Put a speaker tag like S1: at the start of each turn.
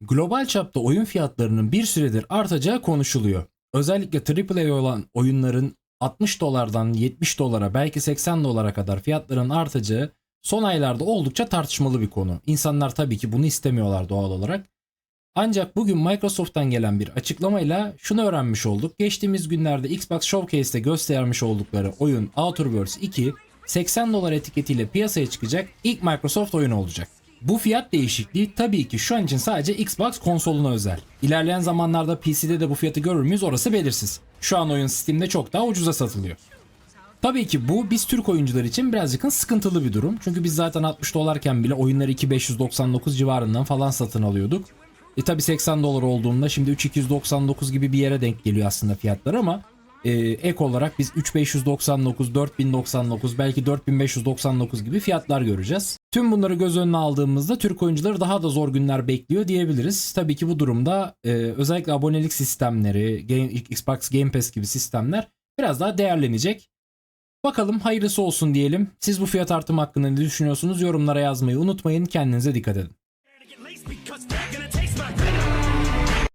S1: Global çapta oyun fiyatlarının bir süredir artacağı konuşuluyor. Özellikle AAA olan oyunların 60 dolardan 70 dolara belki 80 dolara kadar fiyatların artacağı son aylarda oldukça tartışmalı bir konu. İnsanlar tabii ki bunu istemiyorlar doğal olarak. Ancak bugün Microsoft'tan gelen bir açıklamayla şunu öğrenmiş olduk. Geçtiğimiz günlerde Xbox Showcase'te göstermiş oldukları oyun Outer Worlds 2 80 dolar etiketiyle piyasaya çıkacak ilk Microsoft oyunu olacak. Bu fiyat değişikliği tabii ki şu an için sadece Xbox konsoluna özel. İlerleyen zamanlarda PC'de de bu fiyatı görür müyüz orası belirsiz. Şu an oyun Steam'de çok daha ucuza satılıyor. Tabii ki bu biz Türk oyuncular için birazcık sıkıntılı bir durum. Çünkü biz zaten 60 dolarken bile oyunları 2599 civarından falan satın alıyorduk. E tabi 80 dolar olduğunda şimdi 3299 gibi bir yere denk geliyor aslında fiyatlar ama e, ek olarak biz 3599, 4099 belki 4599 gibi fiyatlar göreceğiz. Tüm bunları göz önüne aldığımızda Türk oyuncuları daha da zor günler bekliyor diyebiliriz. Tabii ki bu durumda e, özellikle abonelik sistemleri, Game, Xbox Game Pass gibi sistemler biraz daha değerlenecek. Bakalım hayırlısı olsun diyelim. Siz bu fiyat artımı hakkında ne düşünüyorsunuz? Yorumlara yazmayı unutmayın. Kendinize dikkat edin.